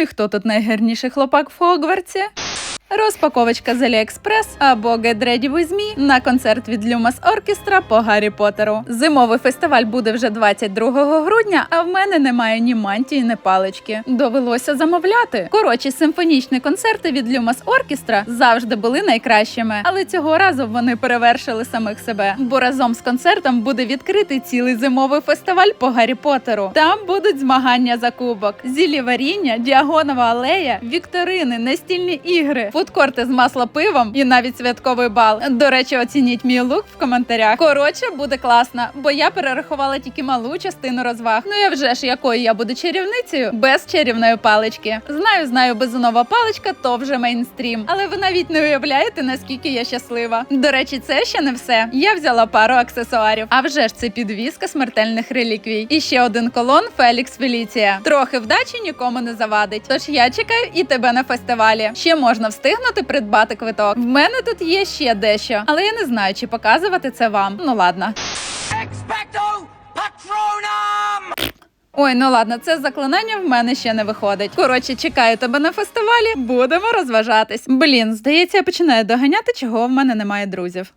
і хто тут найгарніший хлопак в Хогвартсі? Розпаковочка з Aliexpress або Get Ready With Me на концерт від Lumos Orchestra по Гаррі Поттеру. Зимовий фестиваль буде вже 22 грудня, а в мене немає ні мантії, ні палички. Довелося замовляти. Коротше, симфонічні концерти від Lumos Orchestra завжди були найкращими, але цього разу вони перевершили самих себе. Бо разом з концертом буде відкритий цілий зимовий фестиваль по Гаррі Поттеру. Там будуть змагання за кубок, зілі варіння, діагонова алея, вікторини, настільні ігри, фудкорти з масла пивом і навіть святковий бал. До речі, оцініть мій лук в коментарях. Коротше, буде класно, бо я перерахувала тільки малу частину розваг. Ну я вже ж якою я буду чарівницею без чарівної палички. Знаю, знаю, безунова паличка то вже мейнстрім. Але ви навіть не уявляєте, наскільки я щаслива. До речі, це ще не все. Я взяла пару аксесуарів. А вже ж це підвіска смертельних реліквій. І ще один колон Фелікс Феліція. Трохи вдачі нікому не завадить. Тож я чекаю і тебе на фестивалі. Ще можна встигнути придбати квиток. В мене тут є ще дещо, але я не знаю, чи показувати це вам. Ну ладно. Ой, ну ладно, це заклинання в мене ще не виходить. Коротше, чекаю тебе на фестивалі. Будемо розважатись. Блін, здається, я починаю доганяти, чого в мене немає друзів.